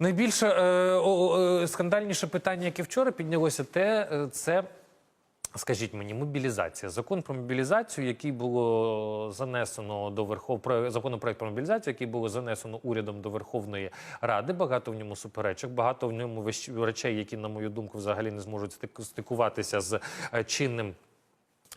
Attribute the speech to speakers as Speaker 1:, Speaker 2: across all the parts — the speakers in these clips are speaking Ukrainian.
Speaker 1: Найбільше е, е, скандальніше питання, яке вчора піднялося, те е, це. Скажіть мені, мобілізація. Закон про мобілізацію, який було занесено до Верхов... про- законопроект про мобілізацію, який було занесено урядом до Верховної Ради. Багато в ньому суперечок, багато в ньому речей, які, на мою думку, взагалі не зможуть стик- стикуватися з чинним.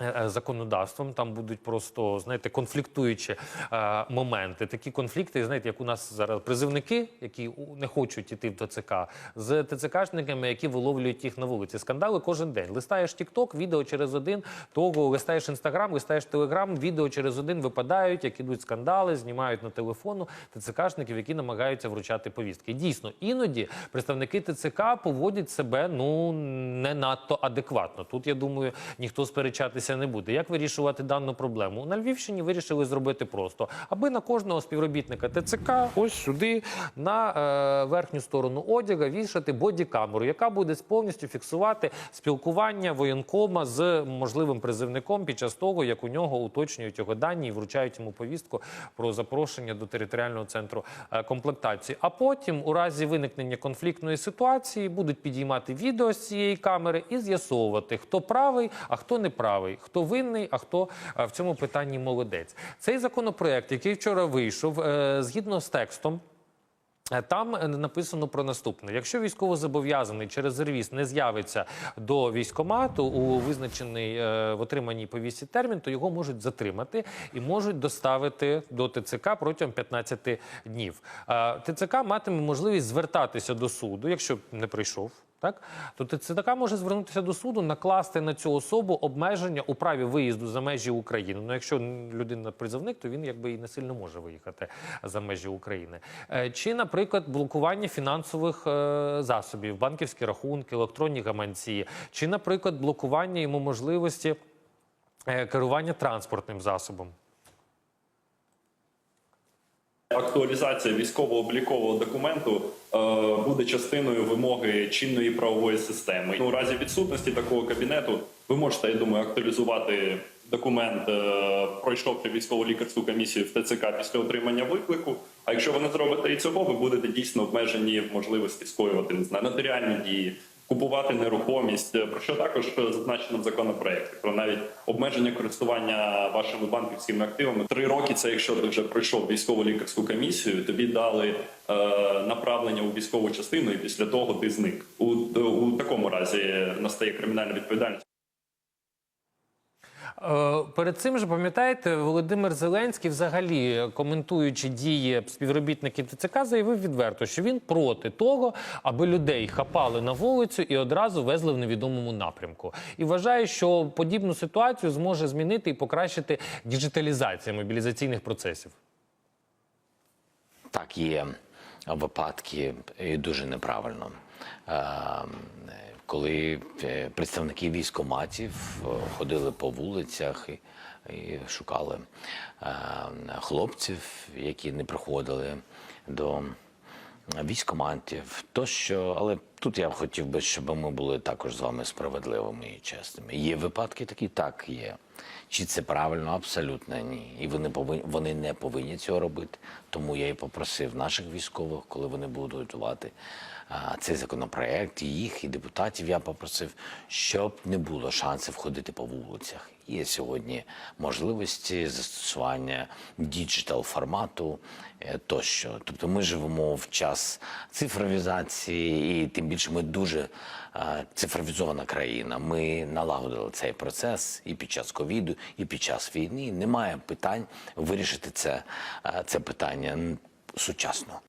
Speaker 1: Е, е, Законодавством там будуть просто знаєте конфліктуючі е, моменти. Такі конфлікти, знаєте, як у нас зараз призивники, які не хочуть іти в ТЦК, з ТЦКшниками, які виловлюють їх на вулиці. Скандали кожен день. Листаєш TikTok, відео через один, того листаєш Інстаграм, листаєш Телеграм, відео через один випадають, як ідуть скандали, знімають на телефону ТЦКшників, які намагаються вручати повістки. Дійсно, іноді представники ТЦК поводять себе ну не надто адекватно. Тут я думаю, ніхто сперечатися не буде. Як вирішувати дану проблему? На Львівщині вирішили зробити просто, аби на кожного співробітника ТЦК ось сюди на е, верхню сторону одяга вішати бодікамеру, яка буде повністю фіксувати спілкування воєнкома з можливим призивником під час того, як у нього уточнюють його дані і вручають йому повістку про запрошення до територіального центру е, комплектації. А потім, у разі виникнення конфліктної ситуації, будуть підіймати відео з цієї камери і з'ясовувати, хто правий, а хто не правий, хто винний, а хто е, в цьому питанні молодець. Цей законопроект, який вчора вийшов, е, згідно з текстом. Е, Там написано про наступне: якщо військовозобов'язаний чи резервіст не з'явиться до військомату у визначений в отриманій повісті термін, то його можуть затримати і можуть доставити до ТЦК протягом 15 днів. ТЦК матиме можливість звертатися до суду, якщо не прийшов. Так, то ТЦК може звернутися до суду, накласти на цю особу обмеження у праві виїзду за межі України. Ну, якщо людина призовник, то він якби і не сильно може виїхати за межі України. Е, Чи, наприклад, блокування фінансових е, засобів, банківські рахунки, електронні гаманці, чи, наприклад, блокування йому можливості е, керування транспортним засобом.
Speaker 2: Актуалізація військово-облікового документу е, буде частиною вимоги чинної правової системи. Ну, у разі відсутності такого кабінету ви можете, я думаю, актуалізувати документ, е, пройшовши військово-лікарську комісію в ТЦК після отримання виклику. А якщо ви не зробите і цього, ви будете дійсно обмежені в можливості скоювати не знаю, нотаріальні дії. Купувати нерухомість, про що також зазначено в законопроекті про навіть обмеження користування вашими банківськими активами. Три роки це якщо ти вже пройшов військово лікарську комісію, тобі дали е, направлення у військову частину, і після того ти зник. У, у такому разі настає кримінальна відповідальність.
Speaker 1: Е, Перед цим же пам'ятаєте, Володимир Зеленський, взагалі коментуючи дії співробітників ТЦК, заявив відверто, що він проти того, аби людей хапали на вулицю і одразу везли в невідомому напрямку. І вважає, що подібну ситуацію зможе змінити і покращити діджиталізація мобілізаційних процесів.
Speaker 3: Так, є випадки і дуже неправильно. Коли е, представники військоматів е, ходили по вулицях і, і шукали е, хлопців, які не приходили до військоматів, тощо, але тут я хотів би, щоб ми були також з вами справедливими і чесними. Є випадки такі, так є. Чи це правильно? Абсолютно ні. І вони повинні вони не повинні цього робити. Тому я і попросив наших військових, коли вони будуть готувати цей законопроект, їх і депутатів. Я попросив, щоб не було шансів ходити по вулицях. Є сьогодні можливості застосування діджитал формату е, тощо. Тобто ми живемо в час цифровізації, і тим більше ми дуже е, цифровізована країна. Ми налагодили цей процес і під час ковіду, і під час війни. Немає питань вирішити це, е, це питання сучасно.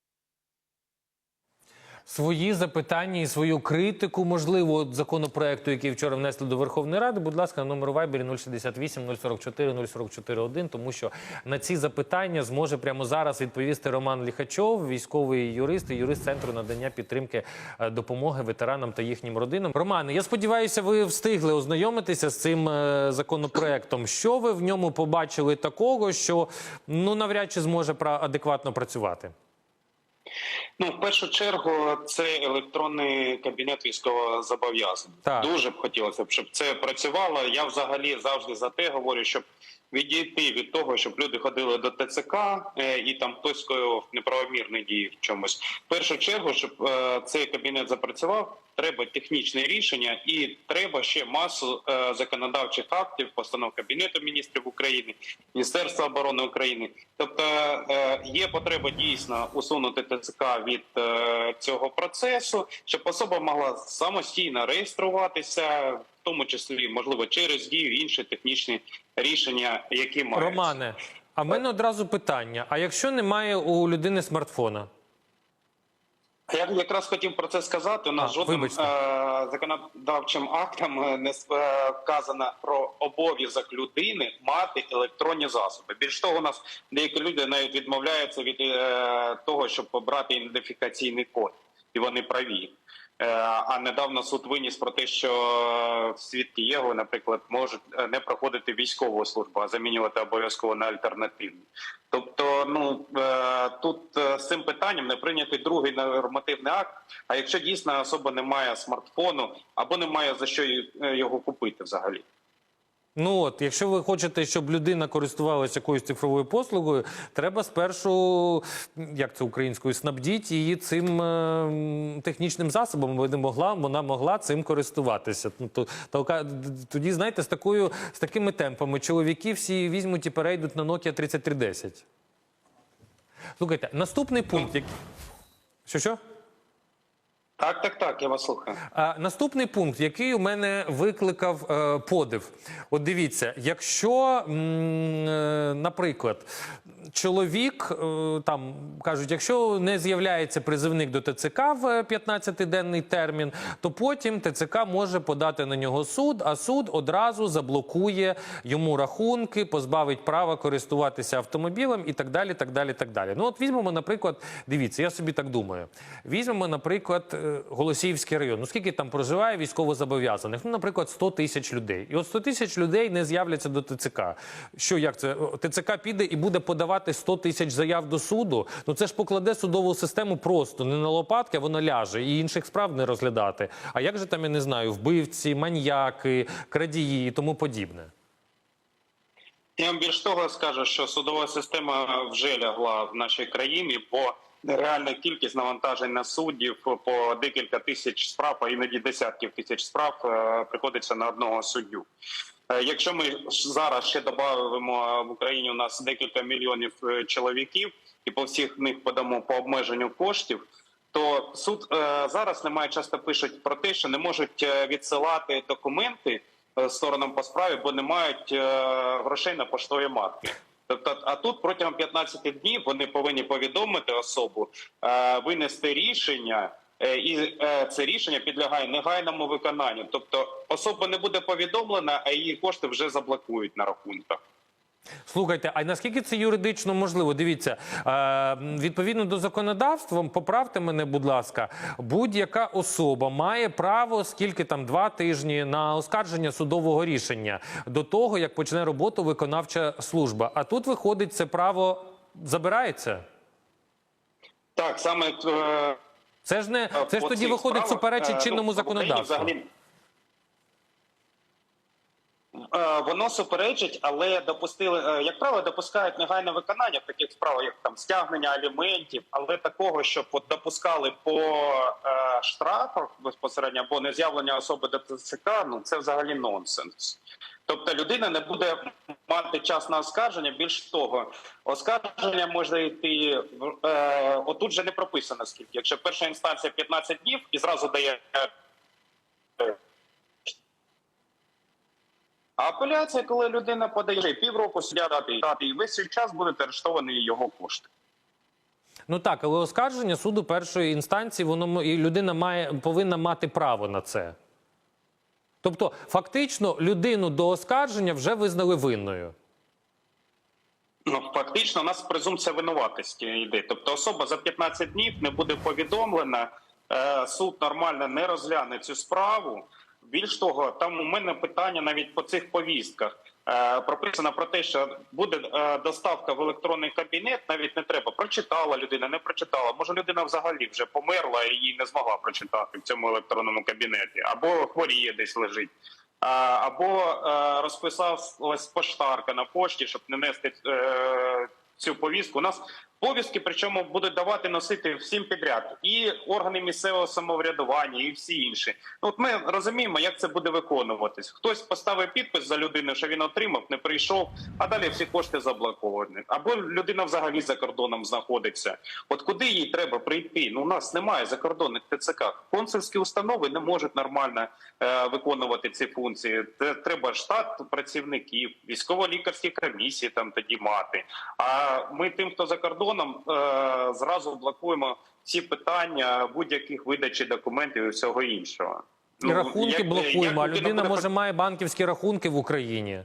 Speaker 1: Свої запитання і свою критику, можливо, законопроекту, який вчора внесли до Верховної Ради, будь ласка, на номер Вайбері 068 044 044 1, тому що на ці запитання зможе прямо зараз відповісти Роман Ліхачов, військовий юрист і юрист центру надання підтримки е, допомоги ветеранам та їхнім родинам. Романе, я сподіваюся, ви встигли ознайомитися з цим е, законопроектом. Що ви в ньому побачили такого, що ну навряд чи зможе адекватно працювати?
Speaker 4: Ну, в першу чергу, це електронний кабінет військового
Speaker 1: зобов'язання.
Speaker 4: Дуже б хотілося б, щоб це працювало. Я взагалі завжди за те говорю, щоб відійти від того, щоб люди ходили до ТЦК е, і там хтось скоював неправомірні дії в чомусь. В першу чергу, щоб е, цей кабінет запрацював, треба технічне рішення і треба ще масу е, законодавчих актів, постанов Кабінету міністрів України, Міністерства оборони України. Тобто е, є потреба дійсно усунути ТЦК від е, цього процесу, щоб особа могла самостійно реєструватися, в тому числі можливо через дію інші технічні рішення, які мають.
Speaker 1: Романе, а в мене одразу питання: а якщо немає у людини смартфона?
Speaker 4: Я якраз хотів про це сказати. У нас
Speaker 1: А,
Speaker 4: жодним е, законодавчим актом не е, вказано про обов'язок людини мати електронні засоби. Більш того, у нас деякі люди навіть відмовляються від е, того, щоб брати ідентифікаційний код, і вони праві. Е, А недавно суд виніс про те, що е, свідки ЄГО, наприклад, можуть е, не проходити військову службу, а замінювати обов'язково на альтернативні. Тобто, ну тут з цим питанням не прийнятий другий нормативний акт. А якщо дійсно особа не має смартфону або не має за що його купити взагалі.
Speaker 1: Ну от, якщо ви хочете, щоб людина користувалася якоюсь цифровою послугою, треба спершу, як це українською, снабдіть її цим е, технічним засобом. Бо не могла, вона могла цим користуватися. Ну, тоді, знаєте, з такою з такими темпами чоловіки всі візьмуть і перейдуть на Nokia 3310. Слухайте, наступний пункт. як- Що що?
Speaker 4: Так, так, так, я вас слухаю.
Speaker 1: А, наступний пункт, який у мене викликав е, подив. От дивіться, якщо, м, е, наприклад, чоловік е, там кажуть, якщо не з'являється призивник до ТЦК в 15-денний термін, то потім ТЦК може подати на нього суд, а суд одразу заблокує йому рахунки, позбавить права користуватися автомобілем і так далі. так далі, так далі. Ну от візьмемо, наприклад, дивіться, я собі так думаю. Візьмемо, наприклад, е, Голосіївський район. Ну скільки там проживає військовозобов'язаних? Ну, наприклад, 100 тисяч людей. І от 100 тисяч людей не з'являться до ТЦК. Що як це? ТЦК піде і буде подавати 100 тисяч заяв до суду. Ну це ж покладе судову систему просто не на лопатки, а воно ляже і інших справ не розглядати. А як же там я не знаю, вбивці, маньяки, крадії і тому подібне?
Speaker 4: Я вам більш того скажу, що судова система вже лягла в нашій країні, бо реальна кількість навантажень на суддів по декілька тисяч справ, а іноді десятків тисяч справ е, приходиться на одного суддю. Е, Якщо ми зараз ще додамо в Україні у нас декілька мільйонів е, чоловіків, і по всіх них подамо по обмеженню коштів, то суд зараз немає часто пишуть про те, що не можуть відсилати документи сторонам по справі, бо не мають грошей на поштові марки. Тобто, а тут протягом 15 днів вони повинні повідомити особу, е, винести рішення, е, і е, це рішення підлягає негайному виконанню. Тобто особа не буде повідомлена, а її кошти вже заблокують на рахунках.
Speaker 1: Слухайте, а наскільки це юридично можливо? Дивіться, е, відповідно до законодавства, поправте мене, будь ласка, будь-яка особа має право скільки там два тижні на оскарження судового рішення до того, як почне роботу виконавча служба. А тут виходить, це право забирається.
Speaker 4: Так, саме е,
Speaker 1: Це ж не це ж тоді виходить суперечить
Speaker 4: е,
Speaker 1: чинному
Speaker 4: ну, Україні
Speaker 1: законодавству.
Speaker 4: Е, Воно суперечить, але допустили, е, як правило, допускають негайне виконання в таких справах, як там стягнення аліментів, але такого, щоб от допускали по е, штрафах безпосередньо або нез'явлення особи до ТЦК, ну це взагалі нонсенс. Тобто людина не буде мати час на оскарження. Більш того, оскарження може йти е, отут же не прописано скільки. Якщо перша інстанція 15 днів і зразу дає. е, А апеляція, коли людина подає півроку суддя дати, дати, і весь цей час будуть арештовані його кошти.
Speaker 1: Ну так, але оскарження суду першої інстанції, воно і людина має повинна мати право на це. Тобто, фактично, людину до оскарження вже визнали винною.
Speaker 4: Ну фактично, у нас презумпція винуватості йде. Тобто, особа за 15 днів не буде повідомлена. е, Суд нормально не розгляне цю справу. Більш того, там у мене питання навіть по цих повістках. Е, Прописано про те, що буде е, доставка в електронний кабінет. Навіть не треба. Прочитала людина, не прочитала. Може, людина взагалі вже померла і її не змогла прочитати в цьому електронному кабінеті, або хворіє десь лежить. або е, розписалась поштарка на пошті, щоб не нести цю повістку. У нас повістки, причому будуть давати носити всім підряд, і органи місцевого самоврядування, і всі інші. Ну, от ми розуміємо, як це буде виконуватись. Хтось поставив підпис за людину, що він отримав, не прийшов, а далі всі кошти заблоковані. Або людина взагалі за кордоном знаходиться. От куди їй треба прийти? Ну, у нас немає закордонних ТЦК. Консульські установи не можуть нормально е, виконувати ці функції. Треба штат працівників, військово-лікарські комісії там тоді мати. А ми тим, хто за кордоном, е, зразу блокуємо всі питання будь-яких видачі документів і всього іншого.
Speaker 1: І рахунки
Speaker 4: як-
Speaker 1: блокуємо, а людина
Speaker 4: буде
Speaker 1: може має банківські рахунки в Україні.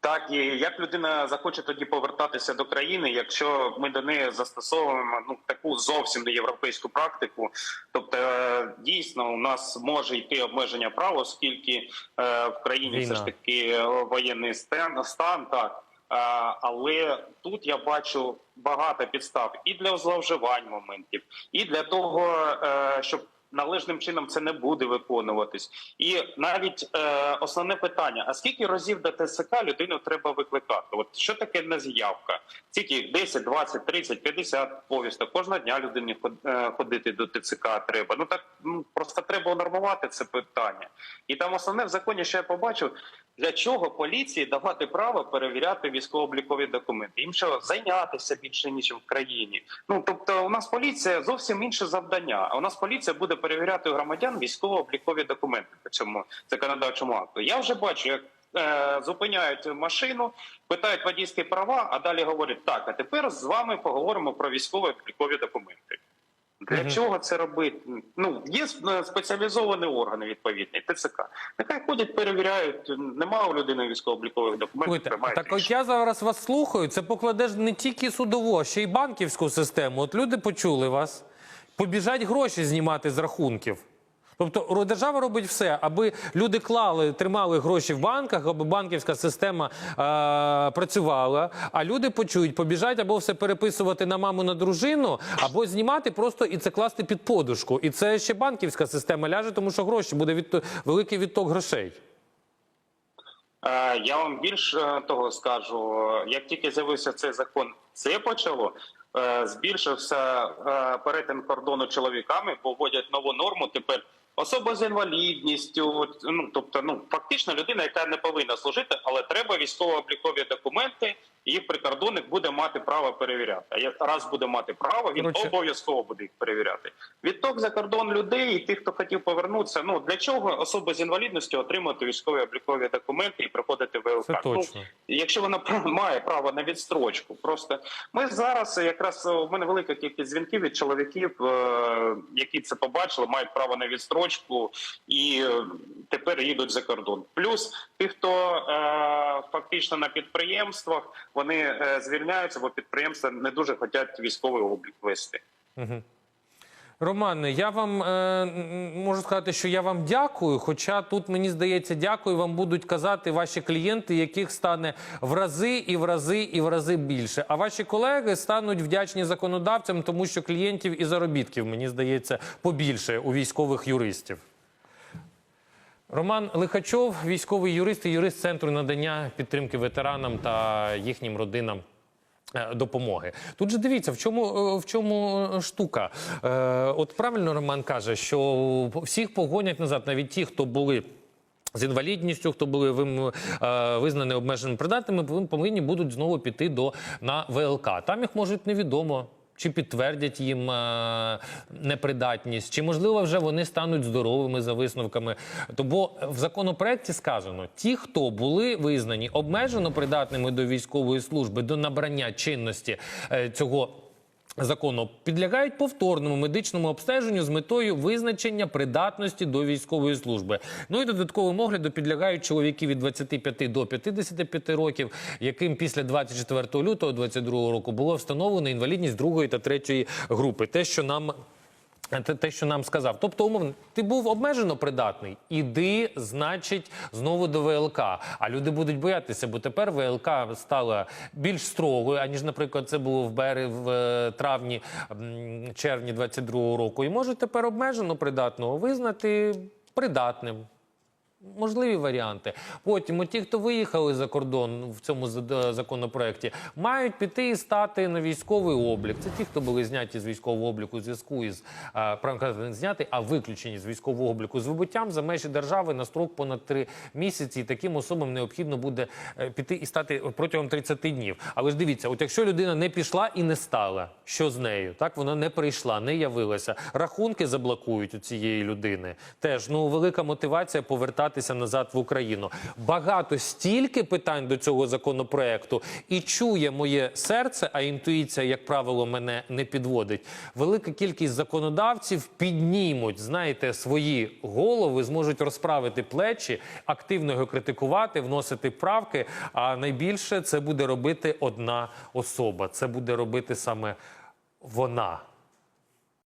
Speaker 4: Так, і як людина захоче тоді повертатися до країни, якщо ми до неї застосовуємо ну таку зовсім не європейську практику, тобто е, дійсно у нас може йти обмеження прав, оскільки е, в країні
Speaker 1: Війна.
Speaker 4: все ж таки е, воєнний стан, стан так. Е, але тут я бачу багато підстав і для зловживань моментів, і для того, е, щоб належним чином це не буде виконуватись. І навіть е, основне питання: а скільки разів до ТСК людину треба викликати? От що таке нез'явка? Скільки 10, 20, 30, 50 повісток кожного дня людині е, ходити до ТЦК треба. Ну так ну просто треба унормувати це питання. І там основне в законі, що я побачив, для чого поліції давати право перевіряти військово-облікові документи? Їм що зайнятися більше ніж в країні. Ну тобто, у нас поліція зовсім інше завдання. А у нас поліція буде перевіряти у громадян військово-облікові документи по цьому законодавчому акту. Я вже бачу, як е, зупиняють машину, питають водійські права, а далі говорять: так, а тепер з вами поговоримо про військово-облікові документи. Для
Speaker 1: Мгм.
Speaker 4: чого це робити? Ну є е, спеціалізовані органи відповідні, ТЦК. Нехай ходять, перевіряють. Нема у людини військово-облікових документів.
Speaker 1: Слухайте, так от я зараз вас слухаю. Це покладеш не тільки судову, ще й банківську систему. От люди почули вас, побіжать гроші знімати з рахунків. Тобто держава робить все, аби люди клали, тримали гроші в банках, аби банківська система е, працювала. А люди почують, побіжать або все переписувати на маму на дружину, або знімати просто і це класти під подушку. І це ще банківська система ляже, тому що гроші буде від великий відток грошей.
Speaker 4: Е, Я вам більш е, того скажу, як тільки з'явився цей закон, це почало. Е, Збільшився е, перетин кордону чоловіками, бо вводять нову норму. Тепер особа з інвалідністю, ну тобто, ну фактично людина, яка не повинна служити, але треба військово-облікові документи. Їх прикордонник буде мати право перевіряти. А як раз буде мати право, він обов'язково буде їх перевіряти. Відток за кордон людей і тих, хто хотів повернутися. Ну для чого особа з інвалідністю отримати військові облікові документи і проходити ВЛК?
Speaker 1: Це
Speaker 4: Ну, якщо вона має право на відстрочку, просто ми зараз якраз у мене велика кількість дзвінків від чоловіків, е, які це побачили, мають право на відстрочку і е, тепер їдуть за кордон. Плюс ті, хто е, фактично на підприємствах, вони е, звільняються, бо підприємства не дуже хочуть військовий облік вести.
Speaker 1: Романе, я вам е, можу сказати, що я вам дякую. Хоча тут мені здається, дякую вам будуть казати ваші клієнти, яких стане в рази і в рази і в рази більше. А ваші колеги стануть вдячні законодавцям, тому що клієнтів і заробітків мені здається побільше у військових юристів. Роман Лихачов, військовий юрист і юрист центру надання підтримки ветеранам та їхнім родинам. е, Допомоги тут же дивіться, в чому е, в чому штука. Е, от правильно Роман каже, що всіх погонять назад, навіть ті, хто були. З інвалідністю, хто були вим, е, визнані обмежено придатними, повинні будуть знову піти до на ВЛК. Там їх можуть невідомо. Чи підтвердять їм е, непридатність, чи можливо вже вони стануть здоровими за висновками? То бо в законопроекті сказано: ті, хто були визнані обмежено придатними до військової служби, до набрання чинності е, цього. Закону підлягають повторному медичному обстеженню з метою визначення придатності до військової служби. Ну і додатковим огляду підлягають чоловіки від 25 до 55 років, яким після 24 лютого 2022 року було встановлено інвалідність другої та третьої групи. Те, що нам те, те, що нам сказав. Тобто, умовно, ти був обмежено придатний, іди, значить, знову до ВЛК. А люди будуть боятися, бо тепер ВЛК стала більш строгою, аніж, наприклад, це було в бери в е, травні, червні 22-го року. І можуть тепер обмежено придатного визнати придатним. Можливі варіанти. Потім, от ті, хто виїхали за кордон в цьому за- законопроекті, мають піти і стати на військовий облік. Це ті, хто були зняті з військового обліку зв'язку із а, не зняти, а виключені з військового обліку з вибуттям за межі держави на строк понад три місяці. Таким особам необхідно буде е, піти і стати протягом 30 днів. Але ж дивіться, от якщо людина не пішла і не стала, що з нею? Так вона не прийшла, не явилася. Рахунки заблокують у цієї людини. Теж ну велика мотивація повертатися назад в Україну. Багато стільки питань до цього законопроекту, і чує моє серце, а інтуїція, як правило, мене не підводить. Велика кількість законодавців піднімуть, знаєте, свої голови, зможуть розправити плечі, активно його критикувати, вносити правки. А найбільше це буде робити одна особа. Це буде робити саме вона.